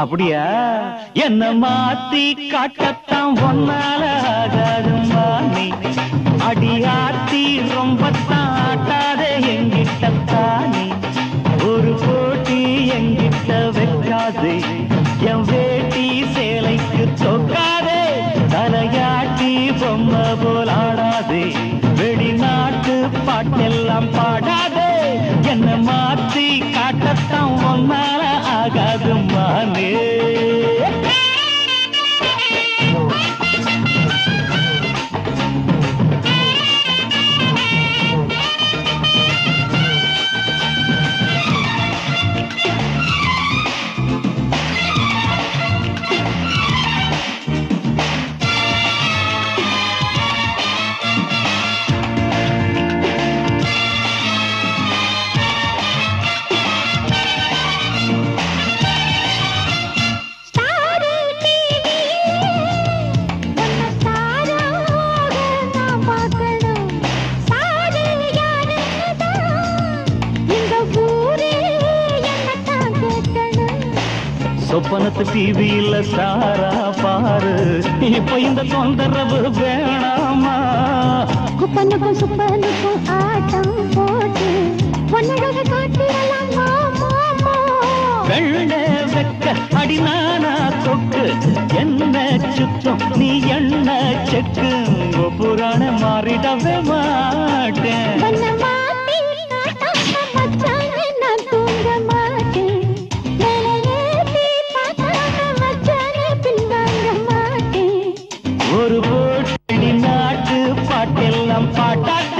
அப்படியா? என்ன மாத்தி காட்டத்தான் ஒன்னால ஆகாதும்மா நீ அடியாத்தி ரொம்ப ஆட்டாதே எங்கிட்டத்தானே ஒரு போட்டி எங்கிட்ட வைக்காது. என் வேட்டி சேலைக்கு தொக்க சொப்பனத்து டிவியில சாரா பாரு. இப்ப இந்த தொந்தரவு வேணாமா? குப்பனுக்கும் சுப்பனுக்கும் ஆட்டம் போட்டு பொன்னழக காட்டிடலாம். வெள்ளை வெக்க அடினானா கொக்கு என்ன சுத்தம்? நீ என்ன செக்கு? புராண மாறிடவே பாட்டெல்லாம்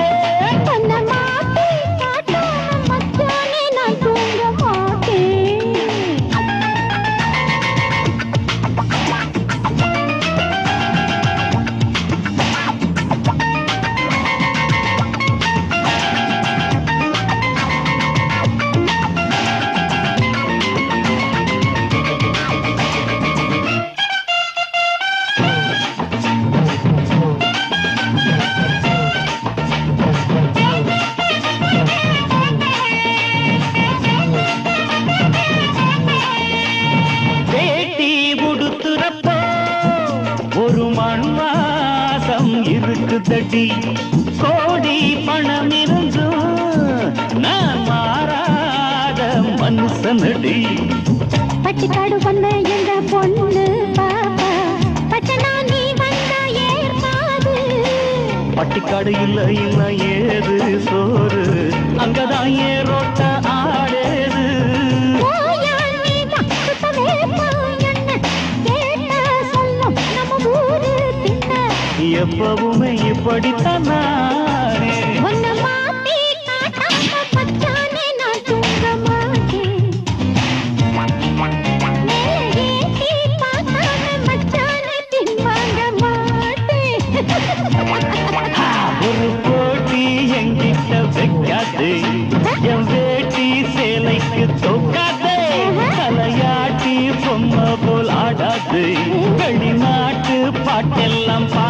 இருக்குதடி. கோடி பணம் இருந்தும் நான் மாறாத மனுஷனடி. பட்டிக்காடு வந்த என்ற பொண்ணு பட்டிக்காடு இல்ல இல்ல ஏது? மச்சானே பின்வாங்க மாட்டேன். ஒரு போட்டி எங்கிட்ட வைக்காதே. என் வேட்டி சேலைக்கு தோக்காதே. தலையாட்டி பொம்மை போல் ஆடாது. வெளிநாட்டு பாட்டெல்லாம் பா